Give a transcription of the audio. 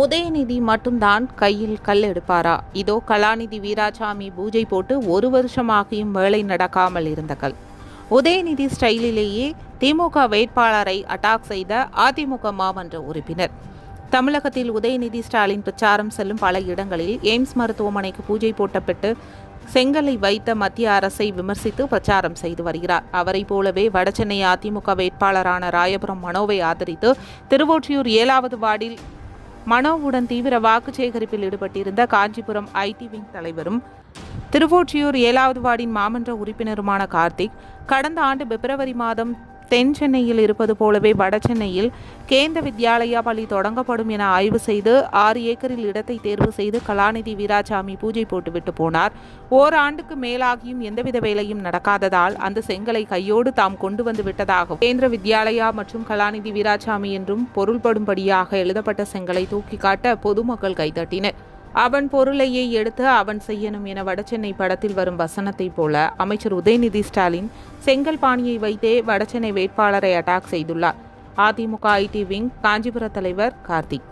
உதயநிதி மட்டும்தான் கையில் கல் எடுப்பாரா? இதோ கலாநிதி வீராசாமி பூஜை போட்டு ஒரு வருஷமாகியும் வேலை நடக்காமல் இருந்த கல். உதயநிதி ஸ்டைலிலேயே திமுக வேட்பாளரை அட்டாக் செய்த அதிமுக மாமன்ற உறுப்பினர். தமிழகத்தில் உதயநிதி ஸ்டாலின் பிரச்சாரம் செல்லும் பல இடங்களில் எய்ம்ஸ் மருத்துவமனைக்கு பூஜை போட்டப்பட்டு செங்கலை வைத்த மத்திய அரசை விமர்சித்து பிரச்சாரம் செய்து வருகிறார். அவரைப் போலவே வடசென்னை அதிமுக வேட்பாளரான ராயபுரம் மனோவை ஆதரித்து திருவொற்றியூர் ஏழாவது வார்டில் மனோவுடன் தீவிர வாக்கு சேகரிப்பில் ஈடுபட்டிருந்த காஞ்சிபுரம் ஐடி விங் தலைவரும் திருவொற்றியூர் ஏழாவது வார்டின் மாமன்ற உறுப்பினருமான கார்த்திக் கடந்த ஆண்டு பிப்ரவரி மாதம் தென் சென்னையில் இருப்பது போலவே வட சென்னையில் கேந்த வித்யாலயா பள்ளி தொடங்கப்படும் என ஆய்வு செய்து ஆறு ஏக்கரில் இடத்தை தேர்வு செய்து கலாநிதி வீராசாமி பூஜை போட்டுவிட்டு போனார். ஓராண்டுக்கு மேலாகியும் எந்தவித வேலையும் நடக்காததால் அந்த செங்கலை கையோடு தாம் கொண்டு வந்து விட்டதாக கேந்திர வித்யாலயா மற்றும் கலாநிதி வீராசாமி என்றும் பொருள்படும்படியாக எழுதப்பட்ட செங்கலை தூக்கி காட்ட பொதுமக்கள் கைதட்டினர். அவன் பொருளையே எடுத்து அவன் செய்யணும் என வடசென்னை படத்தில் வரும் வசனத்தைப் போல அமைச்சர் உதயநிதி ஸ்டாலின் செங்கல் பாணியை வைத்தே வடசென்னை வேட்பாளரை அட்டாக் செய்துள்ளார். அதிமுக ஐடி விங் காஞ்சிபுர தலைவர் கார்த்திக்.